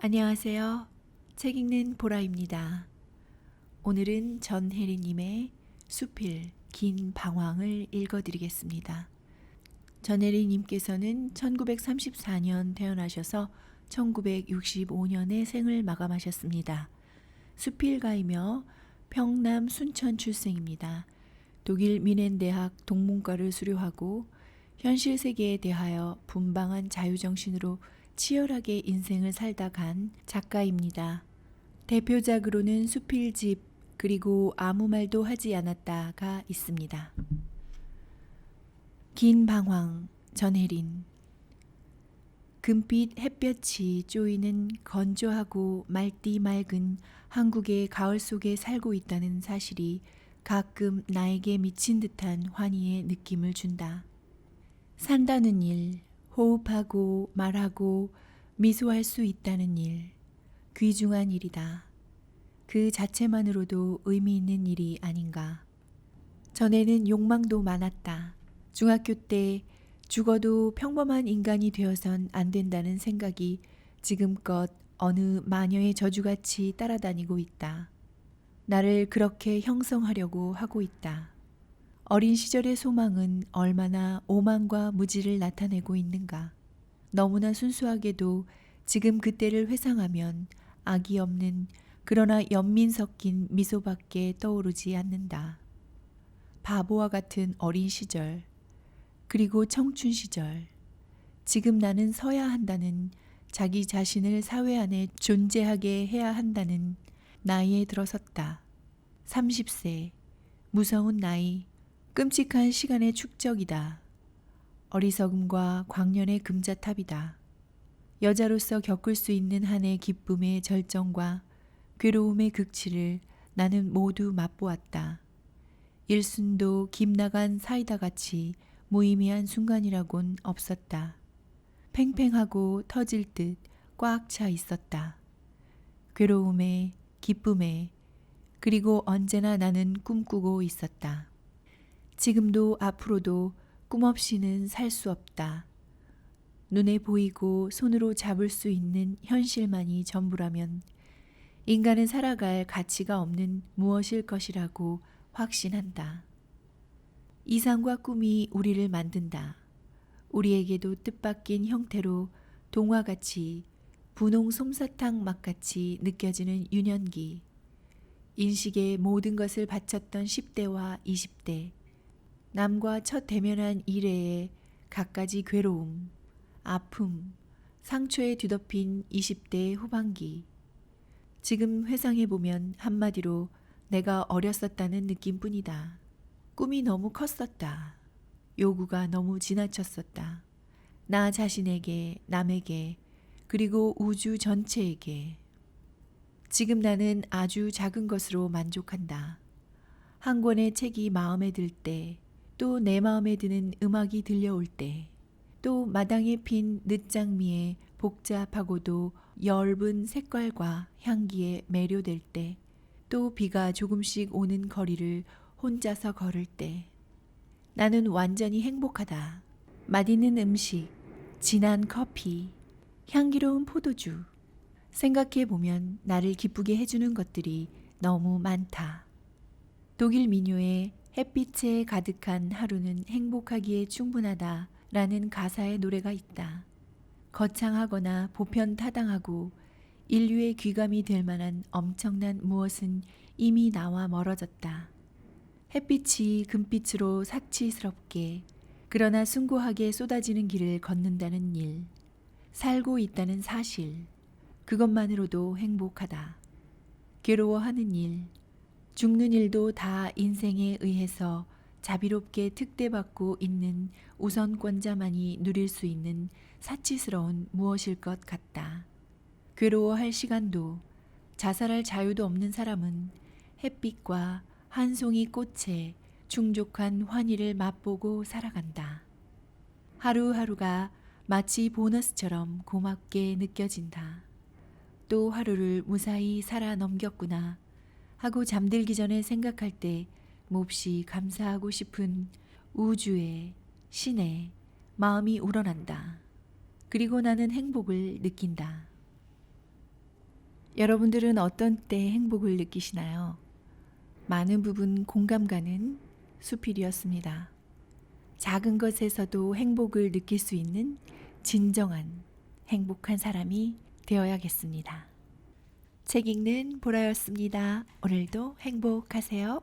안녕하세요. 책 읽는 보라입니다. 오늘은 전혜리님의 수필 긴 방황을 읽어드리겠습니다. 전혜리님께서는 1934년 태어나셔서 1965년에 생을 마감하셨습니다. 수필가이며 평남 순천 출생입니다. 독일 미넨대학 동문과를 수료하고 현실 세계에 대하여 분방한 자유정신으로 치열하게 인생을 살다 간 작가입니다. 대표작으로는 수필집 그리고 아무 말도 하지 않았다가 있습니다. 긴 방황 전혜린 금빛 햇볕이 쪼이는 건조하고 맑디 맑은 한국의 가을 속에 살고 있다는 사실이 가끔 나에게 미친 듯한 환희의 느낌을 준다. 산다는 일, 호흡하고 말하고 미소할 수 있다는 일, 귀중한 일이다. 그 자체만으로도 의미 있는 일이 아닌가. 전에는 욕망도 많았다. 중학교 때 죽어도 평범한 인간이 되어선 안 된다는 생각이 지금껏 어느 마녀의 저주같이 따라다니고 있다. 나를 그렇게 형성하려고 하고 있다. 어린 시절의 소망은 얼마나 오만과 무지를 나타내고 있는가. 너무나 순수하게도 지금 그때를 회상하면 악이 없는 그러나 연민 섞인 미소밖에 떠오르지 않는다. 바보와 같은 어린 시절, 그리고 청춘 시절, 지금 나는 서야 한다는 자기 자신을 사회 안에 존재하게 해야 한다는 나이에 들어섰다. 30세, 무서운 나이, 끔찍한 시간의 축적이다. 어리석음과 광년의 금자탑이다. 여자로서 겪을 수 있는 한의 기쁨의 절정과 괴로움의 극치를 나는 모두 맛보았다. 일순도 김나간 사이다 같이 무의미한 순간이라곤 없었다. 팽팽하고 터질 듯 꽉 차 있었다. 괴로움에, 기쁨에, 그리고 언제나 나는 꿈꾸고 있었다. 지금도 앞으로도 꿈 없이는 살 수 없다. 눈에 보이고 손으로 잡을 수 있는 현실만이 전부라면 인간은 살아갈 가치가 없는 무엇일 것이라고 확신한다. 이상과 꿈이 우리를 만든다. 우리에게도 뜻밖인 형태로 동화같이 분홍 솜사탕 맛같이 느껴지는 유년기. 인식의 모든 것을 바쳤던 10대와 20대. 남과 첫 대면한 이래의 갖가지 괴로움, 아픔, 상처에 뒤덮인 20대 후반기. 지금 회상해보면 한마디로 내가 어렸었다는 느낌뿐이다. 꿈이 너무 컸었다. 요구가 너무 지나쳤었다. 나 자신에게, 남에게, 그리고 우주 전체에게. 지금 나는 아주 작은 것으로 만족한다. 한 권의 책이 마음에 들 때, 또 내 마음에 드는 음악이 들려올 때, 또 마당에 핀 늦장미의 복잡하고도 엷은 색깔과 향기에 매료될 때, 또 비가 조금씩 오는 거리를 혼자서 걸을 때, 나는 완전히 행복하다. 맛있는 음식, 진한 커피, 향기로운 포도주. 생각해 보면 나를 기쁘게 해주는 것들이 너무 많다. 독일 민요의 햇빛에 가득한 하루는 행복하기에 충분하다 라는 가사의 노래가 있다. 거창하거나 보편타당하고 인류의 귀감이 될 만한 엄청난 무엇은 이미 나와 멀어졌다. 햇빛이 금빛으로 사치스럽게 그러나 숭고하게 쏟아지는 길을 걷는다는 일, 살고 있다는 사실, 그것만으로도 행복하다. 괴로워하는 일, 죽는 일도 다 인생에 의해서 자비롭게 특대받고 있는 우선권자만이 누릴 수 있는 사치스러운 무엇일 것 같다. 괴로워할 시간도 자살할 자유도 없는 사람은 햇빛과 한 송이 꽃에 충족한 환희를 맛보고 살아간다. 하루하루가 마치 보너스처럼 고맙게 느껴진다. 또 하루를 무사히 살아 넘겼구나 하고 잠들기 전에 생각할 때 몹시 감사하고 싶은 우주에 신에 마음이 우러난다. 그리고 나는 행복을 느낀다. 여러분들은 어떤 때 행복을 느끼시나요? 많은 부분 공감 가는 수필이었습니다. 작은 것에서도 행복을 느낄 수 있는 진정한 행복한 사람이 되어야겠습니다. 책 읽는 보라였습니다. 오늘도 행복하세요.